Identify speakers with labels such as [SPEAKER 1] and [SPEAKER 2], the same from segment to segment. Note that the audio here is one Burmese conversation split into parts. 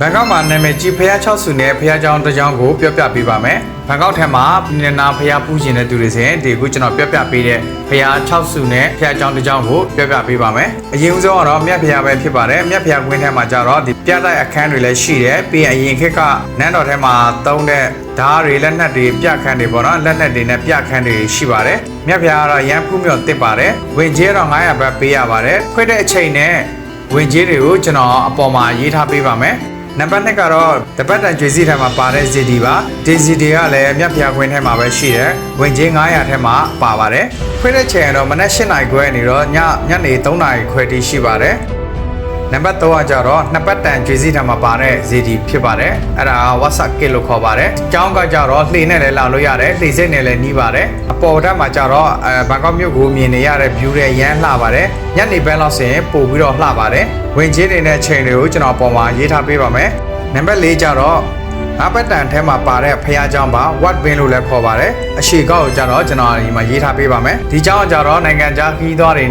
[SPEAKER 1] ဘန်ကောက်မှာနာမည်ကြီးဖះ6ဆူနဲ့ဖះကျောင်းတစ်ကျောင်းကိုပြောပြပေးပါမယ်။ဘန်ကောက်ထက်မှာပြည်နယ်နာဖះပူးရှင်တဲ့သူတွေစဉ်ဒီခုကျွန်တော်ပြောပြပေးတဲ့ဖះ6ဆူနဲ့ဖះကျောင်းတစ်ကျောင်းကိုပြောပြပေးပါမယ်။အရင်ဆုံးကတော့မြတ်ဖះပဲဖြစ်ပါတယ်။မြတ်ဖះကွင်းထဲမှာကြတော့ဒီပြတိုက်အခန်းတွေလည်းရှိတယ်။ပြီးရင်အရင်ခေတ်ကနန်းတော်ထဲမှာတုံးတဲ့ဓာတ်တွေလက်နက်တွေပြခန်းတွေပေါ့နော်လက်နက်တွေနဲ့ပြခန်းတွေရှိပါတယ်။မြတ်ဖះကတော့ရန်ဖူးမြော့တစ်ပါတယ်။ဝင်ကျဲတော့900ပဲပေးရပါတယ်။ခွေတဲ့အချိန်နဲ့ဝင်ကြီးတွေကိုကျွန်တော်အပေါ်မှာရေးထားပေးပါမယ် နံပါတ်2ကတော့တပတ်တန်ကျွေးစီထဲမှာပါတဲ့ ZD ပါဒီ ZD ကလည်းမြတ်ဖျားခွင်းထဲမှာပဲရှိတယ်ဝင်ကြီး900ထဲမှာပါပါတယ်ခွဲတဲ့ချိန်ကတော့မနက်8နာရီခွဲနေတော့ညညနေ3နာရီခွဲတိရှိပါတယ် နံပါတ်3ကကြတော့နှစ်ပတ်တန်ကျွေးစီထဲမှာပါတဲ့ ZD ဖြစ်ပါတယ်အဲ့ဒါက WhatsApp kit လို့ခေါ်ပါတယ်အကြောင်းကကြတော့လှေနဲ့လည်းလာလို့ရတယ်လှေစိတ်နဲ့လည်းနီးပါတယ်အပေါ်ဓာတ်မှာကြတော့အဲဘန်ကောက်မြို့ကိုမြင်နေရတဲ့ view တွေရမ်းလှပါတယ်ညနေဘက်လောက်ဆိုရင်ပို့ပြီးတော့လှပါတယ်ဝင်ကြီးတွေနဲ့ချိန်တွေကိုကျွန်တော်အပေါ်မှာရေးထားပေးပါမယ်နံပါတ်4ကြတော့ ငါးပတ်တန်ထဲမှာပါတဲ့ဖះเจ้าပါ what bin လို့လည်းခေါ်ပါတယ်အရှိကောက်ကိုကြတော့ကျွန်တော်ဒီမှာရေးထားပေးပါမယ်ဒီเจ้าကကြတော့နိုင်ငံခြားခီးသွားတွေ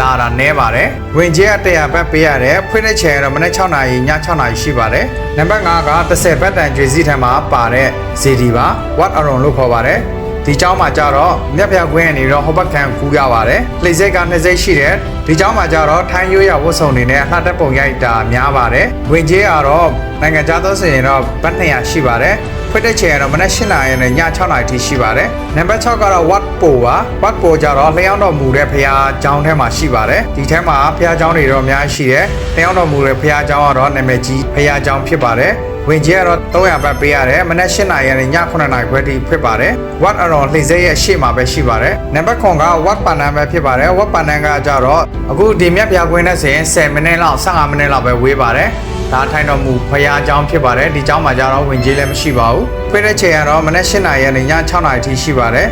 [SPEAKER 1] လာတာနဲပါတယ်ဝင်ကြီးက100ဘတ်ပေးရတယ်ဖွင့်တဲ့ချိန်ကတော့မနေ့6နာရီည6နာရီရှိပါတယ်နံပါတ်5က30ဘတ်တန်ကျွေးစီထဲမှာပါတဲ့ ZD ပါ what aron လို့ခေါ်ပါတယ် ဒီเจ้าမှာကြတော့မြက်ပြကွင်းကနေတော့ဟိုဘက်ခံကူးရပါတယ်။လေစိတ်ကနှစ်စိတ်ရှိတယ်။ဒီเจ้าမှာကြတော့ထိုင်းရွရဝတ်စုံတွေနဲ့လှတက်ပုံရိုက်တာများပါတယ်။ဝင်ကြီးကတော့နိုင်ငံခြားသောဆိုရင်တော့ဘတ်200ရှိပါတယ်။ဖွက်တဲ့ချိန်ကတော့မနက်8နာရီနဲ့ည6နာရီထိရှိပါတယ်။နံပါတ်6ကတော့ Wat Po ပါ။ Wat Po ကြတော့လျှောင်းတော်မူတဲ့ဖះเจ้าထဲမှာရှိပါတယ်။ဒီထဲမှာဖះเจ้าတွေတော့အများကြီးရှိတယ်။လျှောင်းတော်မူတဲ့ဖះเจ้าကတော့နာမည်ကြီးဖះเจ้าဖြစ်ပါတယ်။ ဝင်ကြီးကတော့300ဘတ်ပေးရတယ်မနက်8နာရီနဲ့ည9နာရီခွဲထိဖြစ်ပါတယ် watt around လှိစိတ်ရဲ့ရှေ့မှာပဲရှိပါတယ်နံပါတ်9က watt ပန်နန်ပဲဖြစ်ပါတယ် watt ပန်နန်ကကြတော့အခုဒီမြက်ပြကွင်းနဲ့ဆိုရင်10မိနစ်လောက်15မိနစ်လောက်ပဲဝေးပါတယ် ဒါထိုင်တော်မူဖရာအကြောင်းဖြစ်ပါတယ်ဒီအကြောင်းမှာကြတော့ဝင်ကြီးလည်းမရှိပါဘူးပြည့်တဲ့ချိန်ကတော့မနက်8နာရီနဲ့ည6နာရီထိရှိပါတယ်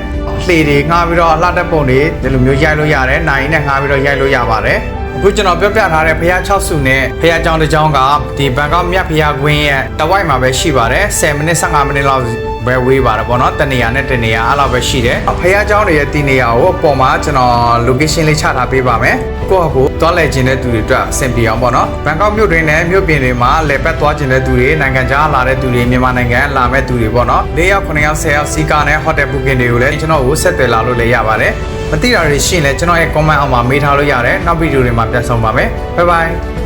[SPEAKER 1] လှေတွေငှားပြီးတော့အလှတက်ပုံတွေဒီလိုမျိုးရိုက်လို့ရတယ်နိုင်နဲ့ငှားပြီးတော့ရိုက်လို့ရပါတယ်အခုကျွန်တော်ပြောပြထားတဲ့ဖះ6စုနဲ့ဖះကြောင်တစ်ကြောင်ကဒီဘန်ကောက်မြတ်ဖះကွင်းရဲ့တဝိုက်မှာပဲရှိပါတယ်10မိနစ်15မိနစ်လောက် ပဲဝေးပါတယ်ပေါ့နော်တနေရာနဲ့တနေရာအဲ့လောက်ပဲရှိတယ်ဖះเจ้าတွေရဲ့တီနေရာကိုအပေါ်မှာကျွန်တော် location လေးချထားပေးပါမယ်ကိုယ့်အကိုသွားလဲခြင်းတဲ့သူတွေအတွက်အဆင်ပြေအောင်ပေါ့နော်ဘန်ကောက်မြို့တွင်းနဲ့မြို့ပြင်တွေမှာလဲပတ်သွားခြင်းတဲ့သူတွေနိုင်ငံခြားလာတဲ့သူတွေမြန်မာနိုင်ငံလာမဲ့သူတွေပေါ့နော်၄ယောက်9ယောက်10ယောက်စီကာနဲ့ hotel booking တွေကိုလည်းကျွန်တော်ကိုဆက်သွယ်လာလို့လည်းရပါတယ်မသိတာတွေရှိရင်လည်းကျွန်တော်ရဲ့ comment အောက်မှာမေးထားလို့ရတယ်နောက်ဗီဒီယိုတွေမှာပြန်ဆောင်ပါမယ် bye bye